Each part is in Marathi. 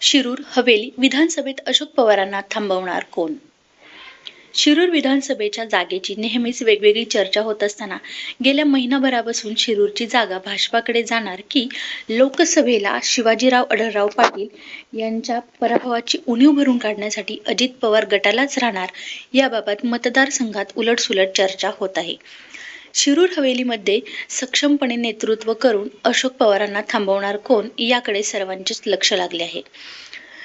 शिरूर हवेली विधानसभेत अशोक पवारांना थांबवणार कोण? शिरूर विधानसभेच्या जागेची नेहमीच वेगवेगळी चर्चा होत असताना गेल्या महिनाभरापासून शिरूरची जागा भाजपाकडे जाणार की लोकसभेला शिवाजीराव अढळराव पाटील यांच्या पराभवाची उणीव भरून काढण्यासाठी अजित पवार गटालाच राहणार याबाबत मतदारसंघात उलटसुलट चर्चा होत आहे. शिरूर हवेलीमध्ये सक्षमपणे नेतृत्व करून अशोक पवारांना थांबवणार कोण याकडे सर्वांचेच लक्ष लागले आहे.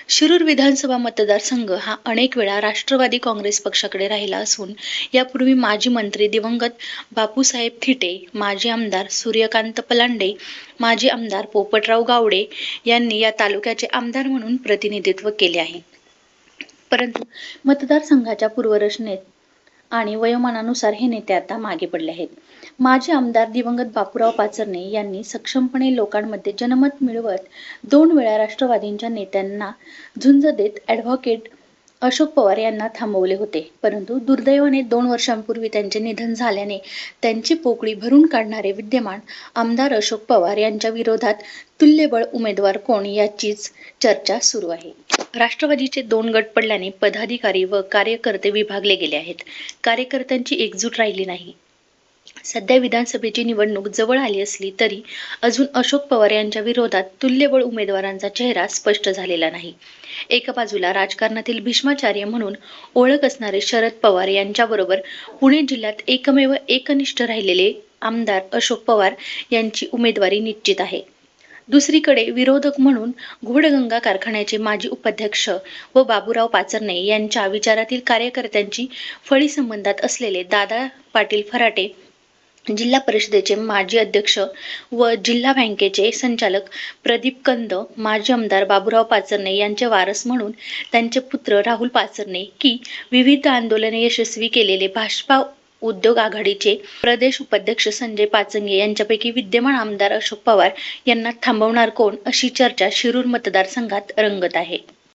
शिरूर विधानसभा मतदारसंघ हा अनेक वेळा राष्ट्रवादी काँग्रेस पक्षाकडे राहिला असून यापूर्वी माजी मंत्री दिवंगत बापूसाहेब थिटे माजी आमदार सूर्यकांत पलांडे माजी आमदार पोपटराव गावडे यांनी या तालुक्याचे आमदार म्हणून प्रतिनिधित्व केले आहे. परंतु मतदारसंघाच्या पूर्वरचनेत आणि वयोमानानुसार हे नेते आता मागे पडले आहेत. माजी आमदार दिवंगत बापूराव पाचरणे यांनी सक्षमपणे लोकांमध्ये जनमत मिळवत दोन वेळा राष्ट्रवादींच्या नेत्यांना झुंज देत ॲडव्होकेट अशोक पवार यांना थांबवले होते. परंतु दुर्दैवाने दोन वर्षांपूर्वी त्यांचे निधन झाल्याने त्यांची पोकळी भरून काढणारे विद्यमान आमदार अशोक पवार यांच्या विरोधात तुल्यबळ उमेदवार कोण याचीच चर्चा सुरू आहे. राष्ट्रवादीचे दोन गट पडल्याने पदाधिकारी व कार्यकर्ते विभागले गेले आहेत. कार्यकर्त्यांची एकजूट राहिली नाही. सध्या विधानसभेची निवडणूक जवळ आली असली तरी अजून अशोक पवार यांच्या विरोधात तुल्यबळ उमेदवारांचा चेहरा स्पष्ट झालेला नाही. एका बाजूला राजकारणातील भीष्माचार्य म्हणून ओळख असणारे शरद पवार यांच्याबरोबर पुणे जिल्ह्यात एकमेव एकनिष्ठ राहिलेले आमदार अशोक पवार यांची उमेदवारी निश्चित आहे. दुसरीकडे विरोधक म्हणून घोडगंगा कारखान्याचे माजी उपाध्यक्ष व बाबूराव पाचरणे यांच्या विचारातील कार्यकर्त्यांची फळी संबंधात असलेले दादा पाटील फराटे जिल्हा परिषदेचे माजी अध्यक्ष व जिल्हा बँकेचे संचालक प्रदीप कंद माजी आमदार बाबूराव पाचरणे यांचे वारस म्हणून त्यांचे पुत्र राहुल पाचरणे की विविध आंदोलने यशस्वी केलेले भाजपा उद्योग आघाडीचे प्रदेश उपाध्यक्ष संजय पाचंगे यांच्यापैकी विद्यमान आमदार अशोक पवार यांना थांबवणार कोण अशी चर्चा शिरूर मतदारसंघात रंगत आहे.